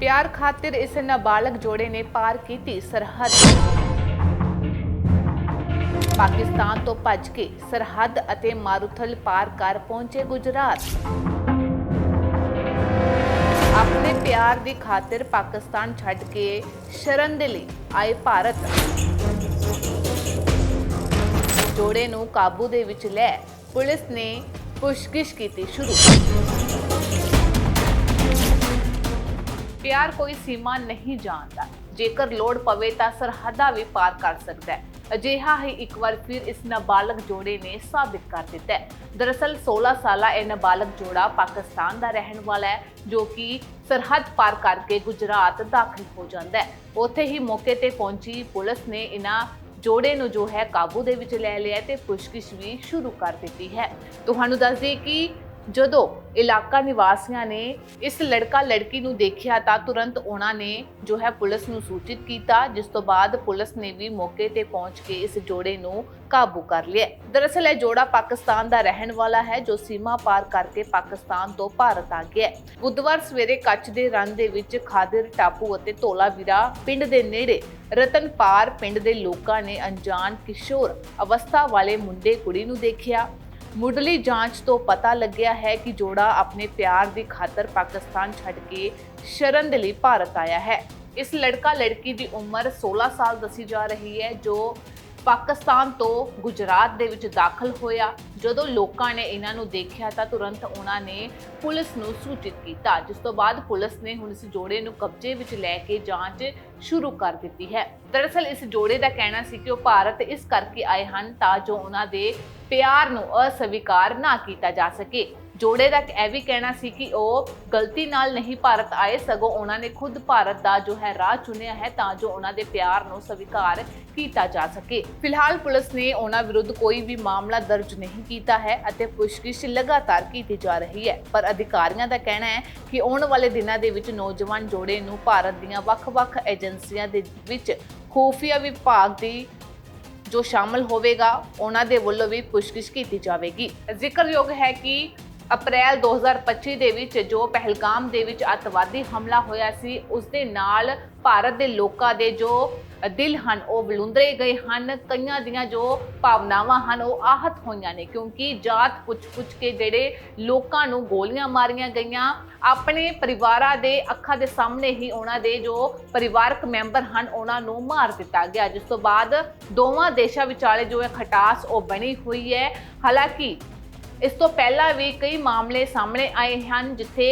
ਪਿਆਰ ਖਾਤਰ ਇਸ ਨਾਬਾਲਗ ਜੋੜੇ ਨੇ ਪਾਰ ਕੀਤੀ ਸਰਹੱਦ। ਪਾਕਿਸਤਾਨ ਤੋਂ ਭੱਜ ਕੇ ਸਰਹੱਦ ਅਤੇ ਮਾਰੂਥਲ ਪਾਰ ਕਰ ਪਹੁੰਚੇ ਗੁਜਰਾਤ। ਆਪਣੇ ਪਿਆਰ ਦੀ ਖਾਤਰ ਪਾਕਿਸਤਾਨ ਛੱਡ ਕੇ ਸ਼ਰਨ ਦੇ ਲਈ ਆਏ ਭਾਰਤ। ਜੋੜੇ ਨੂੰ ਕਾਬੂ ਦੇ ਵਿੱਚ ਲੈ ਪੁਲਿਸ ਨੇ ਪੁੱਛਗਿੱਛ ਕੀਤੀ ਸ਼ੁਰੂ। ਪਿਆਰ ਕੋਈ ਸੀਮਾ ਨਹੀਂ ਜਾਣਦਾ। ਜੇਕਰ ਲੋੜ ਪਵੇ ਤਾਂ ਸਰਹੱਦਾਂ ਵੀ ਪਾਰ ਕਰ ਸਕਦਾ ਹੈ। ਅਜਿਹਾ ਹੀ ਇੱਕ ਵਾਰ ਫਿਰ ਇਸ ਨਾਬਾਲਗ ਜੋੜੇ ਨੇ ਸਾਬਿਤ ਕਰ ਦਿੱਤਾ ਹੈ। ਦਰਅਸਲ 16 ਸਾਲਾ ਇਹ ਨਾਬਾਲਗ ਜੋੜਾ ਪਾਕਿਸਤਾਨ ਦਾ ਰਹਿਣ ਵਾਲਾ ਹੈ, ਜੋ ਕਿ ਸਰਹੱਦ ਪਾਰ ਕਰਕੇ ਗੁਜਰਾਤ ਦਾਖਲ ਹੋ ਜਾਂਦਾ ਹੈ। ਉੱਥੇ ਹੀ ਮੌਕੇ ਤੇ ਪਹੁੰਚੀ ਪੁਲਿਸ ਨੇ ਇਹਨਾਂ ਜੋੜੇ ਨੂੰ ਜੋ ਹੈ ਕਾਬੂ ਦੇ ਵਿੱਚ ਲੈ ਲਿਆ ਤੇ ਪੁੱਛਗਿੱਛ ਵੀ ਸ਼ੁਰੂ ਕਰ ਦਿੱਤੀ ਹੈ। ਤੁਹਾਨੂੰ ਦੱਸ ਦਈਏ ਕਿ ਜਦੋਂ ਇਲਾਕਾ ਨਿਵਾਸੀਆਂ ਨੇ ਇਸ ਲੜਕਾ ਲੜਕੀ ਨੂੰ ਦੇਖਿਆ ਤਾਂ ਤੁਰੰਤ ਉਹਨਾਂ ਨੇ ਜੋ ਹੈ ਪੁਲਿਸ ਨੂੰ ਸੂਚਿਤ ਕੀਤਾ, ਜਿਸ ਤੋਂ ਬਾਅਦ ਪੁਲਿਸ ਨੇ ਵੀ ਮੌਕੇ ਤੇ ਪਹੁੰਚ ਕੇ ਇਸ ਜੋੜੇ ਨੂੰ ਕਾਬੂ ਕਰ ਲਿਆ। ਦਰਅਸਲ ਇਹ ਜੋੜਾ ਪਾਕਿਸਤਾਨ ਦਾ ਰਹਿਣ ਵਾਲਾ ਹੈ, ਜੋ ਸੀਮਾ ਪਾਰ ਕਰਕੇ ਪਾਕਿਸਤਾਨ ਤੋਂ ਭਾਰਤ ਆ ਗਿਆ ਬੁੱਧਵਾਰ ਸਵੇਰੇ ਕੱਚ ਦੇ ਰਨ ਦੇ ਵਿੱਚ ਖਾਦਰ, ਟਾਪੂ ਅਤੇ ਧੋਲਾਵੀਰਾ ਪਿੰਡ ਦੇ ਨੇੜੇ ਰਤਨਪਾਰ ਪਿੰਡ ਦੇ ਲੋਕਾਂ ਨੇ ਅਣਜਾਣ ਕਿਸ਼ੋਰ ਅਵਸਥਾ ਵਾਲੇ ਮੁੰਡੇ ਕੁੜੀ ਨੂੰ ਦੇਖਿਆ। ਮੁੱਢਲੀ ਜਾਂਚ ਤੋਂ ਪਤਾ ਲੱਗਿਆ ਹੈ ਕਿ ਜੋੜਾ ਆਪਣੇ ਪਿਆਰ ਦੀ ਖਾਤਰ ਪਾਕਿਸਤਾਨ ਛੱਡ ਕੇ ਸ਼ਰਨ ਦੇ ਲਈ ਭਾਰਤ ਆਇਆ ਹੈ। ਇਸ ਲੜਕਾ ਲੜਕੀ ਦੀ ਉਮਰ 16 ਸਾਲ ਦੱਸੀ ਜਾ ਰਹੀ ਹੈ, ਜੋ ਪਾਕਿਸਤਾਨ ਤੋਂ ਗੁਜਰਾਤ ਦੇ ਵਿੱਚ ਦਾਖਲ ਹੋਇਆ। ਜਦੋਂ ਲੋਕਾਂ ਨੇ ਇਹਨਾਂ ਨੂੰ ਦੇਖਿਆ ਤਾਂ ਤੁਰੰਤ ਉਹਨਾਂ ਨੇ ਪੁਲਿਸ ਨੂੰ ਸੂਚਿਤ ਕੀਤਾ, ਜਿਸ ਤੋਂ ਬਾਅਦ ਪੁਲਿਸ ਨੇ ਹੁਣ ਇਸ ਜੋੜੇ ਨੂੰ ਕਬਜ਼ੇ ਵਿੱਚ ਲੈ ਕੇ ਜਾਂਚ ਸ਼ੁਰੂ ਕਰ ਦਿੱਤੀ ਹੈ। ਦਰਅਸਲ ਇਸ ਜੋੜੇ ਦਾ ਕਹਿਣਾ ਸੀ ਕਿ ਉਹ ਭਾਰਤ ਇਸ ਕਰਕੇ ਆਏ ਹਨ ਤਾਂ ਜੋ ਉਹਨਾਂ ਦੇ ਪਿਆਰ ਨੂੰ ਅਸਵੀਕਾਰ ਨਾ ਕੀਤਾ ਜਾ ਸਕੇ। ਜੋੜੇ ਦਾ ਇਹ ਵੀ ਕਹਿਣਾ ਸੀ ਕਿ ਉਹ ਗਲਤੀ ਨਾਲ ਨਹੀਂ ਭਾਰਤ ਆਏ, ਸਗੋਂ ਉਹਨਾਂ ਨੇ ਖੁਦ ਭਾਰਤ ਦਾ ਜੋ ਹੈ ਰਾਹ ਚੁਣਿਆ ਹੈ, ਤਾਂ ਜੋ ਉਹਨਾਂ ਦੇ ਪਿਆਰ ਨੂੰ ਸਵੀਕਾਰ ਕੀਤਾ ਜਾ ਸਕੇ। ਫਿਲਹਾਲ ਪੁਲਿਸ ਨੇ ਉਹਨਾਂ ਵਿਰੁੱਧ ਕੋਈ ਵੀ ਮਾਮਲਾ ਦਰਜ ਨਹੀਂ ਕੀਤਾ ਹੈ ਅਤੇ ਪੁੱਛਗਿੱਛ ਲਗਾਤਾਰ ਕੀਤੀ ਜਾ ਰਹੀ ਹੈ। ਪਰ ਅਧਿਕਾਰੀਆਂ ਦਾ ਕਹਿਣਾ ਹੈ ਕਿ ਆਉਣ ਵਾਲੇ ਦਿਨਾਂ ਦੇ ਵਿੱਚ ਨੌਜਵਾਨ ਜੋੜੇ ਨੂੰ ਭਾਰਤ ਦੀਆਂ ਵੱਖ-ਵੱਖ ਏਜੰਸੀਆਂ ਦੇ ਵਿੱਚ ਖੂਫੀਆ ਵਿਭਾਗ ਦੀ ਜੋ ਸ਼ਾਮਲ ਹੋਵੇਗਾ, ਉਹਨਾਂ ਦੇ ਵੱਲੋਂ ਵੀ ਪੁੱਛਗਿੱਛ ਕੀਤੀ ਜਾਵੇਗੀ। ਜ਼ਿਕਰਯੋਗ ਹੈ ਕਿ ਅਪ੍ਰੈਲ 2025 ਦੇ ਵਿੱਚ ਜੋ ਪਹਿਲਗਾਮ ਦੇ ਵਿੱਚ ਅੱਤਵਾਦੀ ਹਮਲਾ ਹੋਇਆ ਸੀ, ਉਸ ਦੇ ਨਾਲ ਭਾਰਤ ਦੇ ਲੋਕਾਂ ਦੇ ਜੋ ਦਿਲ ਹਨ, ਉਹ ਬਲੁੰਦਰੇ ਗਏ ਹਨ। ਕਈਆਂ ਦੀਆਂ ਜੋ ਭਾਵਨਾਵਾਂ ਹਨ, ਉਹ ਆਹਤ ਹੋਈਆਂ ਨੇ, ਕਿਉਂਕਿ ਜਾਤ ਪੁੱਛ-ਪੁੱਛ ਕੇ ਜਿਹੜੇ ਲੋਕਾਂ ਨੂੰ ਗੋਲੀਆਂ ਮਾਰੀਆਂ ਗਈਆਂ, ਆਪਣੇ ਪਰਿਵਾਰਾਂ ਦੇ ਅੱਖਾਂ ਦੇ ਸਾਹਮਣੇ ਹੀ ਉਹਨਾਂ ਦੇ ਜੋ ਪਰਿਵਾਰਕ ਮੈਂਬਰ ਹਨ, ਉਹਨਾਂ ਨੂੰ ਮਾਰ ਦਿੱਤਾ ਗਿਆ। ਜਿਸ ਤੋਂ ਬਾਅਦ ਦੋਵਾਂ ਦੇਸ਼ਾਂ ਵਿਚਾਲੇ ਜੋ ਇਹ ਖਟਾਸ, ਉਹ ਬਣੀ ਹੋਈ ਹੈ। ਹਾਲਾਂਕਿ ਇਸ ਤੋਂ ਪਹਿਲਾਂ ਵੀ ਕਈ ਮਾਮਲੇ ਸਾਹਮਣੇ ਆਏ ਹਨ ਜਿੱਥੇ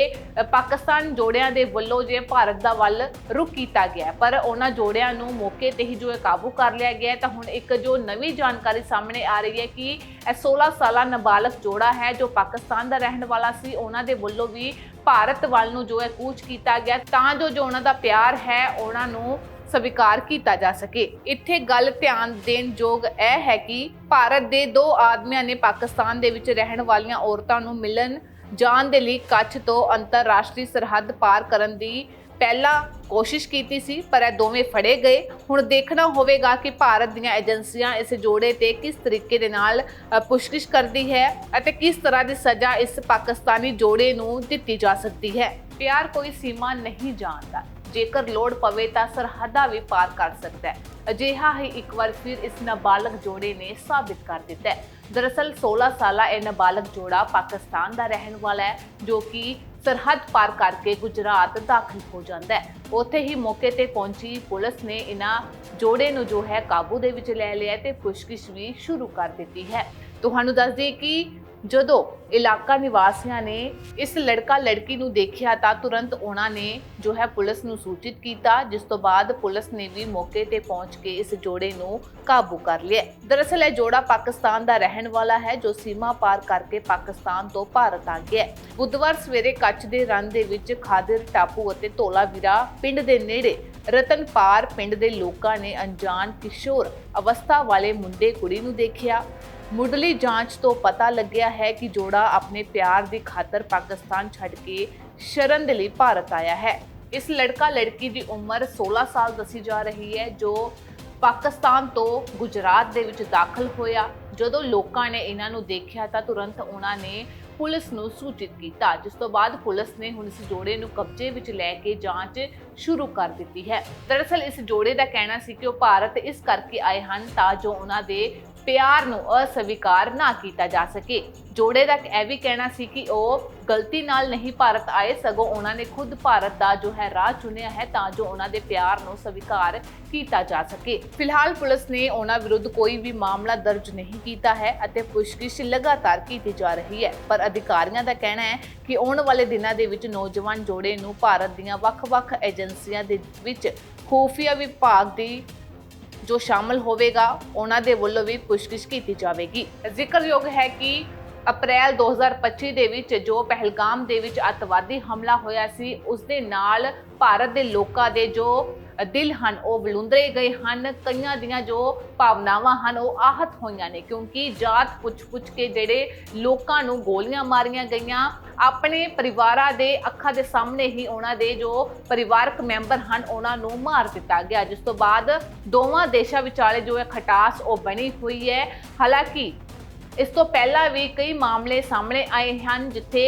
ਪਾਕਿਸਤਾਨ ਜੋੜਿਆਂ ਦੇ ਵੱਲੋਂ ਜੇ ਭਾਰਤ ਦਾ ਵੱਲ ਰੁਕ ਕੀਤਾ ਗਿਆ ਪਰ ਉਹਨਾਂ ਜੋੜਿਆਂ ਨੂੰ ਮੌਕੇ ਤੇ ਹੀ ਜੋ ਹੈ ਕਾਬੂ ਕਰ ਲਿਆ ਗਿਆ ਤਾਂ ਹੁਣ ਇੱਕ ਜੋ ਨਵੀਂ ਜਾਣਕਾਰੀ ਸਾਹਮਣੇ ਆ ਰਹੀ ਹੈ ਕਿ ਇਹ 16 ਸਾਲਾ ਨਾਬਾਲਗ ਜੋੜਾ ਹੈ ਜੋ ਪਾਕਿਸਤਾਨ ਦਾ ਰਹਿਣ ਵਾਲਾ ਸੀ, ਉਹਨਾਂ ਦੇ ਵੱਲੋਂ ਵੀ ਭਾਰਤ ਵੱਲ ਨੂੰ ਜੋ ਹੈ ਕੂਚ ਕੀਤਾ ਗਿਆ ਤਾਂ ਜੋ ਜੋ ਉਹਨਾਂ ਦਾ ਪਿਆਰ ਹੈ, ਉਹਨਾਂ ਨੂੰ ਸਵੀਕਾਰ ਕੀਤਾ ਜਾ ਸਕੇ। ਇੱਥੇ ਗੱਲ ਧਿਆਨ ਦੇਣ ਯੋਗ ਇਹ ਹੈ ਕਿ ਭਾਰਤ ਦੇ ਦੋ ਆਦਮੀਆਂ ਨੇ ਪਾਕਿਸਤਾਨ ਦੇ ਵਿੱਚ ਰਹਿਣ ਵਾਲੀਆਂ ਔਰਤਾਂ ਨੂੰ ਮਿਲਣ ਜਾਣ ਦੇ ਲਈ ਕੱਛ ਤੋਂ ਅੰਤਰਰਾਸ਼ਟਰੀ ਸਰਹੱਦ ਪਾਰ ਕਰਨ ਦੀ ਪਹਿਲਾਂ ਕੋਸ਼ਿਸ਼ ਕੀਤੀ ਸੀ ਪਰ ਇਹ ਦੋਵੇਂ ਫੜੇ ਗਏ। ਹੁਣ ਦੇਖਣਾ ਹੋਵੇਗਾ ਕਿ ਭਾਰਤ ਦੀਆਂ ਏਜੰਸੀਆਂ ਇਸ ਜੋੜੇ ਤੇ ਕਿਸ ਤਰੀਕੇ ਦੇ ਨਾਲ ਅ, ਪੁੱਛਗਿੱਛ ਕਰਦੀ ਹੈ ਅਤੇ ਕਿਸ ਤਰ੍ਹਾਂ ਦੀ ਸਜ਼ਾ ਇਸ ਪਾਕਿਸਤਾਨੀ ਜੋੜੇ ਨੂੰ ਦਿੱਤੀ ਜਾ ਸਕਦੀ ਹੈ। ਪਿਆਰ ਕੋਈ ਸੀਮਾ ਨਹੀਂ ਜਾਣਦਾ। ਜੇਕਰ ਲੋੜ ਪਵੇ ਤਾਂ ਸਰਹੱਦਾਂ ਵੀ ਪਾਰ ਕਰ ਸਕਦਾ ਹੈ। ਅਜਿਹਾ ਹੀ ਇੱਕ ਵਾਰ ਫਿਰ ਇਸ ਨਾਬਾਲਗ ਜੋੜੇ ਨੇ ਸਾਬਿਤ ਕਰ ਦਿੱਤਾ ਹੈ। ਦਰਅਸਲ 16 ਸਾਲਾ ਇਹ ਨਾਬਾਲਗ ਜੋੜਾ ਪਾਕਿਸਤਾਨ ਦਾ ਰਹਿਣ ਵਾਲਾ ਹੈ, ਜੋ ਕਿ ਸਰਹੱਦ ਪਾਰ ਕਰਕੇ ਗੁਜਰਾਤ ਦਾਖਲ ਹੋ ਜਾਂਦਾ ਹੈ। ਉੱਥੇ ਹੀ ਮੌਕੇ ਤੇ ਪਹੁੰਚੀ ਪੁਲਿਸ ਨੇ ਇਹਨਾਂ ਜੋੜੇ ਨੂੰ ਜੋ ਹੈ ਕਾਬੂ ਦੇ ਵਿੱਚ ਲੈ ਲਿਆ ਤੇ ਪੁੱਛਗਿੱਛ ਵੀ ਸ਼ੁਰੂ ਕਰ ਦਿੱਤੀ ਹੈ। ਤੁਹਾਨੂੰ ਦੱਸ ਦਈਏ ਕਿ ਜਦੋਂ ਇਲਾਕਾ ਨਿਵਾਸੀਆਂ ਨੇ ਇਸ ਲੜਕਾ ਲੜਕੀ ਨੂੰ ਦੇਖਿਆ ਤਾਂ ਤੁਰੰਤ ਉਹਨਾਂ ਨੇ ਜੋ ਹੈ ਪੁਲਿਸ ਨੂੰ ਸੂਚਿਤ ਕੀਤਾ, ਜਿਸ ਤੋਂ ਬਾਅਦ ਪੁਲਿਸ ਨੇ ਵੀ ਮੌਕੇ ਤੇ ਪਹੁੰਚ ਕੇ ਇਸ ਜੋੜੇ ਨੂੰ ਕਾਬੂ ਕਰ ਲਿਆ। ਦਰਅਸਲ ਇਹ ਜੋੜਾ ਪਾਕਿਸਤਾਨ ਦਾ ਰਹਿਣ ਵਾਲਾ ਹੈ, ਜੋ ਸੀਮਾ ਪਾਰ ਕਰਕੇ ਪਾਕਿਸਤਾਨ ਤੋਂ ਭਾਰਤ ਆ ਗਿਆ ਬੁੱਧਵਾਰ ਸਵੇਰੇ ਕੱਚ ਦੇ ਰਨ ਦੇ ਵਿੱਚ ਖਾਦਰ ਟਾਪੂ ਅਤੇ ਧੋਲਾਵੀਰਾ ਪਿੰਡ ਦੇ ਨੇੜੇ ਰਤਨਪਾਰ ਪਿੰਡ ਦੇ ਲੋਕਾਂ ਨੇ ਅਣਜਾਣ ਕਿਸ਼ੋਰ ਅਵਸਥਾ ਵਾਲੇ ਮੁੰਡੇ ਕੁੜੀ ਨੂੰ ਦੇਖਿਆ। ਮੁੱਢਲੀ ਜਾਂਚ ਤੋਂ ਪਤਾ ਲੱਗਿਆ ਹੈ ਕਿ ਜੋੜਾ ਆਪਣੇ ਪਿਆਰ ਦੀ ਖਾਤਰ ਪਾਕਿਸਤਾਨ ਛੱਡ ਕੇ ਸ਼ਰਨ ਦੇ ਲਈ ਭਾਰਤ ਆਇਆ ਹੈ। ਇਸ ਲੜਕਾ ਲੜਕੀ ਦੀ ਉਮਰ 16 ਸਾਲ ਦੱਸੀ ਜਾ ਰਹੀ ਹੈ, ਜੋ ਪਾਕਿਸਤਾਨ ਤੋਂ ਗੁਜਰਾਤ ਦੇ ਵਿੱਚ ਦਾਖਲ ਹੋਇਆ। ਜਦੋਂ ਲੋਕਾਂ ਨੇ ਇਹਨਾਂ ਨੂੰ ਦੇਖਿਆ ਤਾਂ ਤੁਰੰਤ ਉਹਨਾਂ ਨੇ ਪੁਲਿਸ ਨੂੰ ਸੂਚਿਤ ਕੀਤਾ, ਜਿਸ ਤੋਂ ਬਾਅਦ ਪੁਲਿਸ ਨੇ ਹੁਣ ਇਸ ਜੋੜੇ ਨੂੰ ਕਬਜ਼ੇ ਵਿੱਚ ਲੈ ਕੇ ਜਾਂਚ ਸ਼ੁਰੂ ਕਰ ਦਿੱਤੀ ਹੈ। ਦਰਅਸਲ ਇਸ ਜੋੜੇ ਦਾ ਕਹਿਣਾ ਸੀ ਕਿ ਉਹ ਭਾਰਤ ਇਸ ਕਰਕੇ ਆਏ ਹਨ ਤਾਂ ਜੋ ਉਹਨਾਂ ਦੇ ਪਿਆਰ ਨੂੰ ਅਸਵੀਕਾਰ ਨਾ ਕੀਤਾ ਜਾ ਸਕੇ। ਜੋੜੇ ਦਾ ਇਹ ਵੀ ਕਹਿਣਾ ਸੀ ਕਿ ਉਹ ਗਲਤੀ ਨਾਲ ਨਹੀਂ ਭਾਰਤ ਆਏ, ਸਗੋਂ ਉਹਨਾਂ ਨੇ ਖੁਦ ਭਾਰਤ ਦਾ ਜੋ ਹੈ ਰਾਹ ਚੁਣਿਆ ਹੈ, ਤਾਂ ਜੋ ਉਹਨਾਂ ਦੇ ਪਿਆਰ ਨੂੰ ਸਵੀਕਾਰ ਕੀਤਾ ਜਾ ਸਕੇ। ਫਿਲਹਾਲ ਪੁਲਿਸ ਨੇ ਉਹਨਾਂ ਵਿਰੁੱਧ ਕੋਈ ਵੀ ਮਾਮਲਾ ਦਰਜ ਨਹੀਂ ਕੀਤਾ ਹੈ ਅਤੇ ਪੁੱਛਗਿੱਛ ਲਗਾਤਾਰ ਕੀਤੀ ਜਾ ਰਹੀ ਹੈ। ਪਰ ਅਧਿਕਾਰੀਆਂ ਦਾ ਕਹਿਣਾ ਹੈ ਕਿ ਆਉਣ ਵਾਲੇ ਦਿਨਾਂ ਦੇ ਵਿੱਚ ਨੌਜਵਾਨ ਜੋੜੇ ਨੂੰ ਭਾਰਤ ਦੀਆਂ ਵੱਖ-ਵੱਖ ਏਜੰਸੀਆਂ ਦੇ ਵਿੱਚ ਖੂਫੀਆ ਵਿਭਾਗ ਦੀ ਜੋ ਸ਼ਾਮਲ ਹੋਵੇਗਾ, ਉਹਨਾਂ ਦੇ ਵੱਲੋਂ ਵੀ ਪੁੱਛਗਿੱਛ ਕੀਤੀ ਜਾਵੇਗੀ। ਜ਼ਿਕਰਯੋਗ ਹੈ ਕਿ ਅਪ੍ਰੈਲ 2025 ਦੇ ਵਿੱਚ ਜੋ ਪਹਿਲਗਾਮ ਦੇ ਵਿੱਚ ਅੱਤਵਾਦੀ ਹਮਲਾ ਹੋਇਆ ਸੀ ਉਸ ਦੇ ਨਾਲ ਭਾਰਤ ਦੇ ਲੋਕਾਂ ਦੇ ਜੋ ਦਿਲ ਹਨ, ਉਹ ਵਿਲੁੰਦਰੇ ਗਏ ਹਨ। ਕਈਆਂ ਦੀਆਂ ਜੋ ਭਾਵਨਾਵਾਂ ਹਨ, ਉਹ ਆਹਤ ਹੋਈਆਂ ਨੇ, ਕਿਉਂਕਿ ਜਾਤ ਪੁੱਛ-ਪੁੱਛ ਕੇ ਜਿਹੜੇ ਲੋਕਾਂ ਨੂੰ ਗੋਲੀਆਂ ਮਾਰੀਆਂ ਗਈਆਂ, ਆਪਣੇ ਪਰਿਵਾਰਾਂ ਦੇ ਅੱਖਾਂ ਦੇ ਸਾਹਮਣੇ ਹੀ ਉਹਨਾਂ ਦੇ ਜੋ ਪਰਿਵਾਰਕ ਮੈਂਬਰ ਹਨ, ਉਹਨਾਂ ਨੂੰ ਮਾਰ ਦਿੱਤਾ ਗਿਆ। ਜਿਸ ਤੋਂ ਬਾਅਦ ਦੋਵਾਂ ਦੇਸ਼ਾਂ ਵਿਚਾਲੇ ਜੋ ਹੈ ਖਟਾਸ, ਉਹ ਬਣੀ ਹੋਈ ਹੈ। ਹਾਲਾਂਕਿ ਇਸ ਤੋਂ ਪਹਿਲਾਂ ਵੀ ਕਈ ਮਾਮਲੇ ਸਾਹਮਣੇ ਆਏ ਹਨ ਜਿੱਥੇ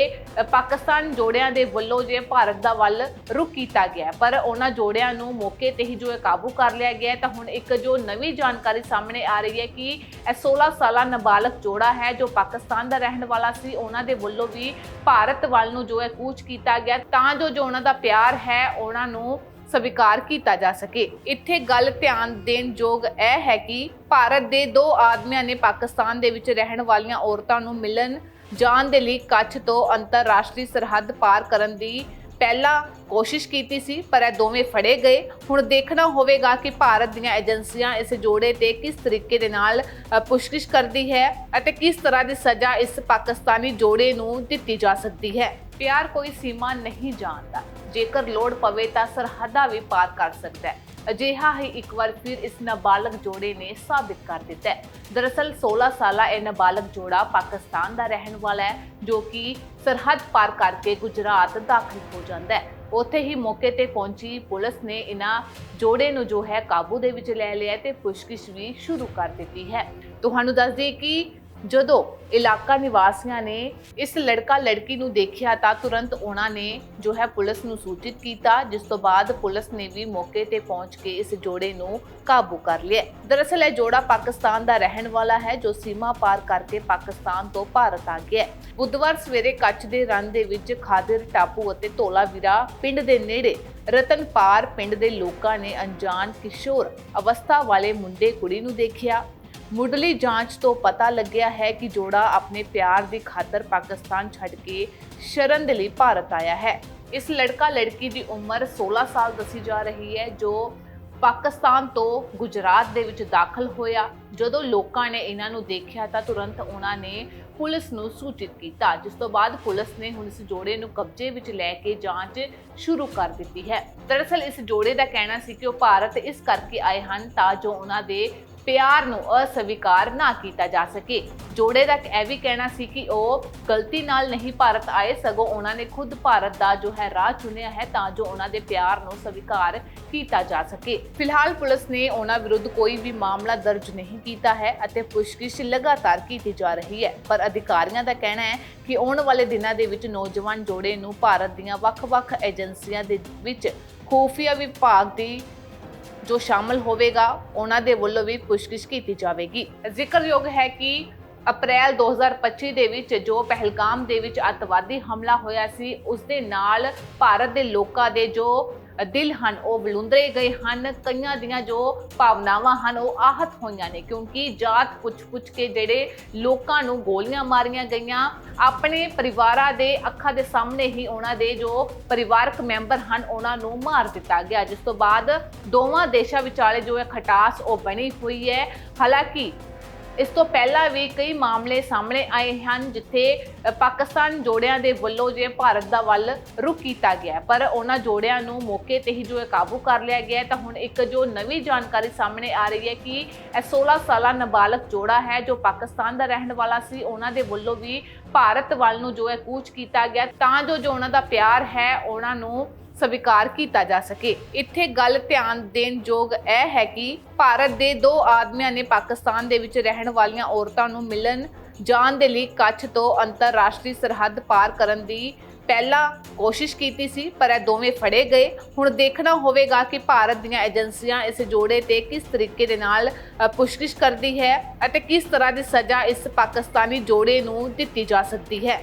ਪਾਕਿਸਤਾਨ ਜੋੜਿਆਂ ਦੇ ਵੱਲੋਂ ਜੇ ਭਾਰਤ ਦਾ ਵੱਲ ਰੁਕ ਕੀਤਾ ਗਿਆ ਪਰ ਉਹਨਾਂ ਜੋੜਿਆਂ ਨੂੰ ਮੌਕੇ ਤੇ ਹੀ ਜੋ ਹੈ ਕਾਬੂ ਕਰ ਲਿਆ ਗਿਆ ਤਾਂ ਹੁਣ ਇੱਕ ਜੋ ਨਵੀਂ ਜਾਣਕਾਰੀ ਸਾਹਮਣੇ ਆ ਰਹੀ ਹੈ ਕਿ ਇਹ 16 ਸਾਲਾ ਨਾਬਾਲਗ ਜੋੜਾ ਹੈ ਜੋ ਪਾਕਿਸਤਾਨ ਦਾ ਰਹਿਣ ਵਾਲਾ ਸੀ, ਉਹਨਾਂ ਦੇ ਵੱਲੋਂ ਵੀ ਭਾਰਤ ਵੱਲ ਨੂੰ ਜੋ ਹੈ ਕੂਚ ਕੀਤਾ ਗਿਆ ਤਾਂ ਜੋ ਜੋ ਉਹਨਾਂ ਦਾ ਪਿਆਰ ਹੈ, ਉਹਨਾਂ ਨੂੰ ਸਵੀਕਾਰ ਕੀਤਾ ਜਾ ਸਕੇ। ਇੱਥੇ ਗੱਲ ਧਿਆਨ ਦੇਣ ਯੋਗ ਇਹ ਹੈ ਕਿ ਭਾਰਤ ਦੇ ਦੋ ਆਦਮੀਆਂ ਨੇ ਪਾਕਿਸਤਾਨ ਦੇ ਵਿੱਚ ਰਹਿਣ ਵਾਲੀਆਂ ਔਰਤਾਂ ਨੂੰ ਮਿਲਣ ਜਾਣ ਦੇ ਲਈ ਕੱਛ ਤੋਂ ਅੰਤਰਰਾਸ਼ਟਰੀ ਸਰਹੱਦ ਪਾਰ ਕਰਨ ਦੀ ਪਹਿਲਾਂ ਕੋਸ਼ਿਸ਼ ਕੀਤੀ ਸੀ ਪਰ ਇਹ ਦੋਵੇਂ ਫੜੇ ਗਏ। ਹੁਣ ਦੇਖਣਾ ਹੋਵੇਗਾ ਕਿ ਭਾਰਤ ਦੀਆਂ ਏਜੰਸੀਆਂ ਇਸ ਜੋੜੇ ਤੇ ਕਿਸ ਤਰੀਕੇ ਦੇ ਨਾਲ ਅ, ਪੁੱਛਗਿੱਛ ਕਰਦੀ ਹੈ ਅਤੇ ਕਿਸ ਤਰ੍ਹਾਂ ਦੀ ਸਜ਼ਾ ਇਸ ਪਾਕਿਸਤਾਨੀ ਜੋੜੇ ਨੂੰ ਦਿੱਤੀ ਜਾ ਸਕਦੀ ਹੈ। ਪਿਆਰ ਕੋਈ ਸੀਮਾ ਨਹੀਂ ਜਾਣਦਾ। ਜੇਕਰ ਲੋੜ ਪਵੇ ਤਾਂ ਸਰਹੱਦਾਂ ਵੀ ਪਾਰ ਕਰ ਸਕਦਾ ਹੈ। ਅਜਿਹਾ ਹੀ ਇੱਕ ਵਾਰ ਫਿਰ ਇਸ ਨਾਬਾਲਗ ਜੋੜੇ ਨੇ ਸਾਬਿਤ ਕਰ ਦਿੱਤਾ ਹੈ। ਦਰਅਸਲ 16 ਸਾਲਾ ਇਹ ਨਾਬਾਲਗ ਜੋੜਾ ਪਾਕਿਸਤਾਨ ਦਾ ਰਹਿਣ ਵਾਲਾ ਹੈ, ਜੋ ਕਿ ਸਰਹੱਦ ਪਾਰ ਕਰਕੇ ਗੁਜਰਾਤ ਦਾਖਲ ਹੋ ਜਾਂਦਾ ਹੈ। ਉੱਥੇ ਹੀ ਮੌਕੇ ਤੇ ਪਹੁੰਚੀ ਪੁਲਿਸ ਨੇ ਇਹਨਾਂ ਜੋੜੇ ਨੂੰ ਜੋ ਹੈ ਕਾਬੂ ਦੇ ਵਿੱਚ ਲੈ ਲਿਆ ਤੇ ਪੁੱਛਗਿੱਛ ਵੀ ਸ਼ੁਰੂ ਕਰ ਦਿੱਤੀ ਹੈ। ਤੁਹਾਨੂੰ ਦੱਸ ਦਈਏ ਕਿ ਜਦੋਂ ਇਲਾਕਾ ਨਿਵਾਸੀਆਂ ਨੇ ਇਸ ਲੜਕਾ ਲੜਕੀ ਨੂੰ ਦੇਖਿਆ ਤਾਂ ਤੁਰੰਤ ਉਹਨਾਂ ਨੇ ਜੋ ਹੈ ਪੁਲਿਸ ਨੂੰ ਸੂਚਿਤ ਕੀਤਾ, ਜਿਸ ਤੋਂ ਬਾਅਦ ਪੁਲਿਸ ਨੇ ਵੀ ਮੌਕੇ ਤੇ ਪਹੁੰਚ ਕੇ ਇਸ ਜੋੜੇ ਨੂੰ ਕਾਬੂ ਕਰ ਲਿਆ। ਦਰਅਸਲ ਇਹ ਜੋੜਾ ਪਾਕਿਸਤਾਨ ਦਾ ਰਹਿਣ ਵਾਲਾ ਹੈ, ਜੋ ਸੀਮਾ ਪਾਰ ਕਰਕੇ ਪਾਕਿਸਤਾਨ ਤੋਂ ਭਾਰਤ ਆ ਗਿਆ ਬੁੱਧਵਾਰ ਸਵੇਰੇ ਕੱਚ ਦੇ ਰਨ ਦੇ ਵਿੱਚ ਖਾਦਰ ਟਾਪੂ ਅਤੇ ਧੋਲਾਵੀਰਾ ਪਿੰਡ ਦੇ ਨੇੜੇ ਰਤਨਪਾਰ ਪਿੰਡ ਦੇ ਲੋਕਾਂ ਨੇ ਅਣਜਾਣ ਕਿਸ਼ੋਰ ਅਵਸਥਾ ਵਾਲੇ ਮੁੰਡੇ ਕੁੜੀ ਨੂੰ ਦੇਖਿਆ। ਮੁੱਢਲੀ ਜਾਂਚ ਤੋਂ ਪਤਾ ਲੱਗਿਆ ਹੈ ਕਿ ਜੋੜਾ ਆਪਣੇ ਪਿਆਰ ਦੀ ਖਾਤਰ ਪਾਕਿਸਤਾਨ ਛੱਡ ਕੇ ਸ਼ਰਨ ਦੇ ਲਈ ਭਾਰਤ ਆਇਆ ਹੈ। ਇਸ ਲੜਕਾ ਲੜਕੀ ਦੀ ਉਮਰ 16 ਸਾਲ ਦੱਸੀ ਜਾ ਰਹੀ ਹੈ, ਜੋ ਪਾਕਿਸਤਾਨ ਤੋਂ ਗੁਜਰਾਤ ਦੇ ਵਿੱਚ ਦਾਖਲ ਹੋਇਆ। ਜਦੋਂ ਲੋਕਾਂ ਨੇ ਇਹਨਾਂ ਨੂੰ ਦੇਖਿਆ ਤਾਂ ਤੁਰੰਤ ਉਹਨਾਂ ਨੇ ਪੁਲਿਸ ਨੂੰ ਸੂਚਿਤ ਕੀਤਾ, ਜਿਸ ਤੋਂ ਬਾਅਦ ਪੁਲਿਸ ਨੇ ਹੁਣ ਇਸ ਜੋੜੇ ਨੂੰ ਕਬਜ਼ੇ ਵਿੱਚ ਲੈ ਕੇ ਜਾਂਚ ਸ਼ੁਰੂ ਕਰ ਦਿੱਤੀ ਹੈ। ਦਰਅਸਲ ਇਸ ਜੋੜੇ ਦਾ ਕਹਿਣਾ ਸੀ ਕਿ ਉਹ ਭਾਰਤ ਇਸ ਕਰਕੇ ਆਏ ਹਨ ਤਾਂ ਜੋ ਉਹਨਾਂ ਦੇ ਪਿਆਰ ਨੂੰ ਅਸਵੀਕਾਰ ਨਾ ਕੀਤਾ ਜਾ ਸਕੇ। ਜੋੜੇ ਦਾ ਇਹ ਵੀ ਕਹਿਣਾ ਸੀ ਕਿ ਉਹ ਗਲਤੀ ਨਾਲ ਨਹੀਂ ਭਾਰਤ ਆਏ, ਸਗੋਂ ਉਹਨਾਂ ਨੇ ਖੁਦ ਭਾਰਤ ਦਾ ਜੋ ਹੈ ਰਾਹ ਚੁਣਿਆ ਹੈ, ਤਾਂ ਜੋ ਉਹਨਾਂ ਦੇ ਪਿਆਰ ਨੂੰ ਸਵੀਕਾਰ ਕੀਤਾ ਜਾ ਸਕੇ। ਫਿਲਹਾਲ ਪੁਲਿਸ ਨੇ ਉਹਨਾਂ ਵਿਰੁੱਧ ਕੋਈ ਵੀ ਮਾਮਲਾ ਦਰਜ ਨਹੀਂ ਕੀਤਾ ਹੈ ਅਤੇ ਪੁੱਛਗਿੱਛ ਲਗਾਤਾਰ ਕੀਤੀ ਜਾ ਰਹੀ ਹੈ। ਪਰ ਅਧਿਕਾਰੀਆਂ ਦਾ ਕਹਿਣਾ ਹੈ ਕਿ ਆਉਣ ਵਾਲੇ ਦਿਨਾਂ ਦੇ ਵਿੱਚ ਨੌਜਵਾਨ ਜੋੜੇ ਨੂੰ ਭਾਰਤ ਦੀਆਂ ਵੱਖ-ਵੱਖ ਏਜੰਸੀਆਂ ਦੇ ਵਿੱਚ ਖੂਫੀਆ ਵਿਭਾਗ ਦੀ ਜੋ ਸ਼ਾਮਲ ਹੋਵੇਗਾ, ਉਹਨਾਂ ਦੇ ਵੱਲੋਂ ਵੀ ਪੁੱਛਗਿੱਛ ਕੀਤੀ ਜਾਵੇਗੀ। ਜ਼ਿਕਰਯੋਗ ਹੈ ਕਿ ਅਪ੍ਰੈਲ 2025 ਦੇ ਵਿੱਚ ਜੋ ਪਹਿਲਗਾਮ ਦੇ ਵਿੱਚ ਅੱਤਵਾਦੀ ਹਮਲਾ ਹੋਇਆ ਸੀ, ਉਸ ਦੇ ਨਾਲ ਭਾਰਤ ਦੇ ਲੋਕਾਂ ਦੇ ਜੋ ਦਿਲ ਹਨ, ਉਹ ਵਿਲੁੰਦਰੇ ਗਏ ਹਨ। ਕਈਆਂ ਦੀਆਂ ਜੋ ਭਾਵਨਾਵਾਂ ਹਨ, ਉਹ ਆਹਤ ਹੋਈਆਂ ਨੇ, ਕਿਉਂਕਿ ਜਾਤ ਪੁੱਛ-ਪੁੱਛ ਕੇ ਜਿਹੜੇ ਲੋਕਾਂ ਨੂੰ ਗੋਲੀਆਂ ਮਾਰੀਆਂ ਗਈਆਂ, ਆਪਣੇ ਪਰਿਵਾਰਾਂ ਦੇ ਅੱਖਾਂ ਦੇ ਸਾਹਮਣੇ ਹੀ ਉਹਨਾਂ ਦੇ ਜੋ ਪਰਿਵਾਰਕ ਮੈਂਬਰ ਹਨ, ਉਹਨਾਂ ਨੂੰ ਮਾਰ ਦਿੱਤਾ ਗਿਆ। ਜਿਸ ਤੋਂ ਬਾਅਦ ਦੋਵਾਂ ਦੇਸ਼ਾਂ ਵਿਚਾਲੇ ਜੋ ਹੈ ਖਟਾਸ, ਉਹ ਬਣੀ ਹੋਈ ਹੈ। ਹਾਲਾਂਕਿ ਇਸ ਤੋਂ ਪਹਿਲਾਂ ਵੀ ਕਈ ਮਾਮਲੇ ਸਾਹਮਣੇ ਆਏ ਹਨ ਜਿੱਥੇ ਪਾਕਿਸਤਾਨ ਜੋੜਿਆਂ ਦੇ ਵੱਲੋਂ ਜੇ ਭਾਰਤ ਦਾ ਵੱਲ ਰੁਕ ਕੀਤਾ ਗਿਆ ਪਰ ਉਹਨਾਂ ਜੋੜਿਆਂ ਨੂੰ ਮੌਕੇ ਤੇ ਹੀ ਜੋ ਹੈ ਕਾਬੂ ਕਰ ਲਿਆ ਗਿਆ ਤਾਂ ਹੁਣ ਇੱਕ ਜੋ ਨਵੀਂ ਜਾਣਕਾਰੀ ਸਾਹਮਣੇ ਆ ਰਹੀ ਹੈ ਕਿ ਇਹ 16 ਸਾਲਾ ਨਾਬਾਲਗ ਜੋੜਾ ਹੈ ਜੋ ਪਾਕਿਸਤਾਨ ਦਾ ਰਹਿਣ ਵਾਲਾ ਸੀ। ਉਹਨਾਂ ਦੇ ਵੱਲੋਂ ਵੀ ਭਾਰਤ ਵੱਲ ਨੂੰ ਜੋ ਹੈ ਕੂਚ ਕੀਤਾ ਗਿਆ ਤਾਂ ਜੋ ਜੋ ਉਹਨਾਂ ਦਾ ਪਿਆਰ ਹੈ, ਉਹਨਾਂ ਨੂੰ ਸਵੀਕਾਰ ਕੀਤਾ ਜਾ ਸਕੇ। ਇੱਥੇ ਗੱਲ ਧਿਆਨ ਦੇਣ ਯੋਗ ਇਹ ਹੈ ਕਿ ਭਾਰਤ ਦੇ ਦੋ ਆਦਮੀਆਂ ਨੇ ਪਾਕਿਸਤਾਨ ਦੇ ਵਿੱਚ ਰਹਿਣ ਵਾਲੀਆਂ ਔਰਤਾਂ ਨੂੰ ਮਿਲਣ ਜਾਣ ਦੇ ਲਈ ਕੱਛ ਤੋਂ ਅੰਤਰਰਾਸ਼ਟਰੀ ਸਰਹੱਦ ਪਾਰ ਕਰਨ ਦੀ ਪਹਿਲਾਂ ਕੋਸ਼ਿਸ਼ ਕੀਤੀ ਸੀ ਪਰ ਇਹ ਦੋਵੇਂ ਫੜੇ ਗਏ। ਹੁਣ ਦੇਖਣਾ ਹੋਵੇਗਾ ਕਿ ਭਾਰਤ ਦੀਆਂ ਏਜੰਸੀਆਂ ਇਸ ਜੋੜੇ ਤੇ ਕਿਸ ਤਰੀਕੇ ਦੇ ਨਾਲ ਅ, ਪੁੱਛਗਿੱਛ ਕਰਦੀ ਹੈ ਅਤੇ ਕਿਸ ਤਰ੍ਹਾਂ ਦੀ ਸਜ਼ਾ ਇਸ ਪਾਕਿਸਤਾਨੀ ਜੋੜੇ ਨੂੰ ਦਿੱਤੀ ਜਾ ਸਕਦੀ ਹੈ।